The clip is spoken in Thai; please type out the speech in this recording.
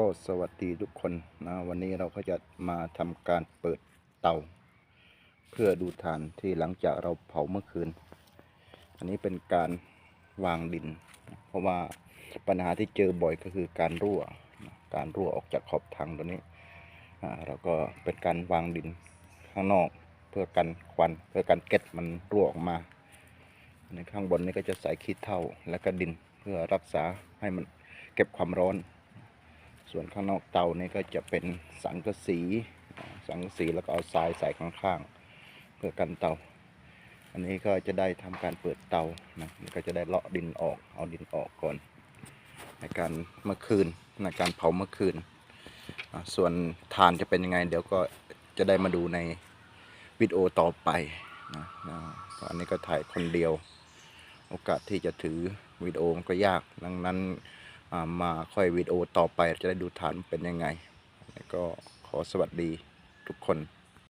ก็สวัสดีทุกคนนะวันนี้เราก็จะมาทำการเปิดเตา เพื่อดูฐานที่หลังจากเราเผาเมื่อคืน อันนี้เป็นการวางดิน เพราะว่าปัญหาที่เจอบ่อยก็คือการรั่ว การรั่วออกจากขอบถังตัวนี้เราก็เป็นการวางดินข้างนอกเพื่อกันควันเพื่อกันเก็ดมันรั่วออกมาในข้างบนนี้ก็จะใส่ขี้เถ้าและก็ดินเพื่อรักษาให้มันเก็บความร้อน ส่วนข้างนอกเตานี่ก็จะเป็นสังกะสี สังกะสีแล้วก็เอาทรายใส่ข้างๆ เพื่อกันเตา อันนี้ก็จะได้ทำการเปิดเตานะก็จะได้เลาะดินออก เอาดินออกก่อน ในการเมื่อคืนในการเผาเมื่อคืน ส่วนทานจะเป็นยังไง เดี๋ยวก็จะได้มาดูในวิดีโอต่อไปนะนะอันนี้ก็ถ่ายคนเดียว โอกาสที่จะถือวิดีโอมันก็ยาก ดังนั้น มาค่อยวิดีโอต่อไปจะได้ดูฐานเป็นยังไง ก็ขอสวัสดีทุกคน